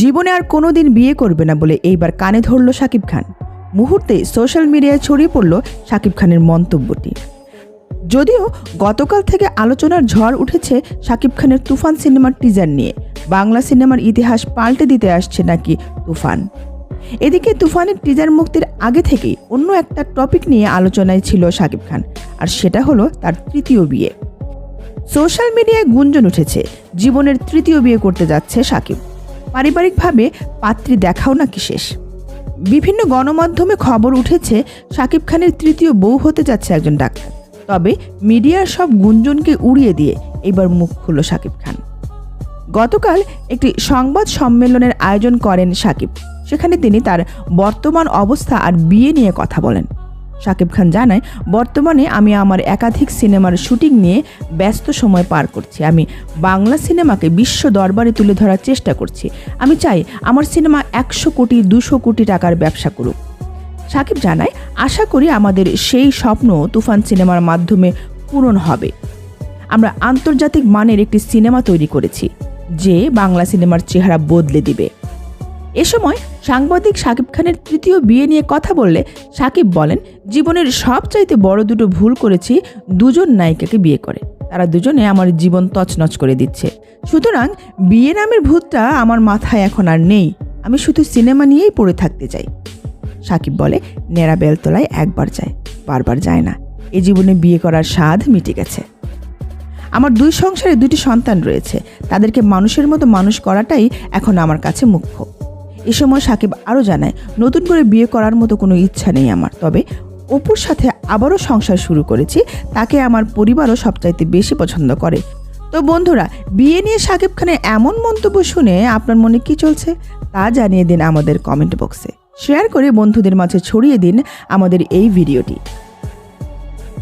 জীবনে আর কোনোদিন বিয়ে করবে না বলে এইবার কানে ধরল শাকিব খান। মুহূর্তে সোশ্যাল মিডিয়ায় ছড়িয়ে পড়ল শাকিব খানের মন্তব্যটি। যদিও গতকাল থেকে আলোচনার ঝড় উঠেছে শাকিব খানের তুফান সিনেমার টিজার নিয়ে। বাংলা সিনেমার ইতিহাস পাল্টে দিতে আসছে নাকি তুফান? এদিকে তুফানের টিজার মুক্তির আগে থেকেই অন্য একটা টপিক নিয়ে আলোচনায় ছিল শাকিব খান, আর সেটা হলো তার তৃতীয় বিয়ে। সোশ্যাল মিডিয়ায় গুঞ্জন উঠেছে, জীবনের তৃতীয় বিয়ে করতে যাচ্ছে সাকিব। পারিবারিকভাবে পাত্রী দেখাও নাকি শেষ? বিভিন্ন গণমাধ্যমে খবর উঠেছে সাকিব খানের তৃতীয় বউ হতে যাচ্ছে একজন ডাক্তার। তবে মিডিয়ার সব গুঞ্জনকে উড়িয়ে দিয়ে এবার মুখ খুলল সাকিব খান। গতকাল একটি সংবাদ সম্মেলনের আয়োজন করেন সাকিব। সেখানে তিনি তার বর্তমান অবস্থা আর বিয়ে নিয়ে কথা বলেন। সাকিব খান জানায়, বর্তমানে আমি আমার একাধিক সিনেমার শুটিং নিয়ে ব্যস্ত সময় পার করছি। আমি বাংলা সিনেমাকে বিশ্ব দরবারে তুলে ধরার চেষ্টা করছি। আমি চাই আমার সিনেমা একশো কোটি, দুশো কোটি টাকার ব্যবসা করুক। সাকিব জানায়, আশা করি আমাদের সেই স্বপ্ন তুফান সিনেমার মাধ্যমে পূরণ হবে। আমরা আন্তর্জাতিক মানের একটি সিনেমা তৈরি করেছি, যে বাংলা সিনেমার চেহারা বদলে দিবে। এ সময় সাংবাদিক সাকিব খানের তৃতীয় বিয়ে নিয়ে কথা বললে সাকিব বলেন, জীবনের সবচাইতে বড় দুটো ভুল করেছি, দুজন নায়িকাকে বিয়ে করে। তারা দুজনে আমার জীবন তছনছ করে দিচ্ছে। সুতরাং বিয়ে নামের ভূতটা আমার মাথায় এখন আর নেই। আমি শুধু সিনেমা নিয়েই পড়ে থাকতে চাই। সাকিব বলে, নেড়া বেলতলায় একবার যায়, বারবার যায় না। এ জীবনে বিয়ে করার স্বাদ মিটে গেছে। আমার দুই সংসারে দুটি সন্তান রয়েছে। তাদেরকে মানুষের মতো মানুষ করাটাই এখন আমার কাছে মুখ্য। এ সময় সাকিব আরও জানায়, নতুন করে বিয়ে করার মতো কোনো ইচ্ছা নেই আমার। তবে অপুর সাথে আবারও সংসার শুরু করেছি। তাকে আমার পরিবারও সবচাইতে বেশি পছন্দ করে। তো বন্ধুরা, বিয়ে নিয়ে সাকিব খানের এমন মন্তব্য শুনে আপনার মনে কি চলছে? তা জানিয়ে দিন আমাদের কমেন্ট বক্সে। শেয়ার করে বন্ধুদের মাঝে ছড়িয়ে দিন আমাদের এই ভিডিওটি।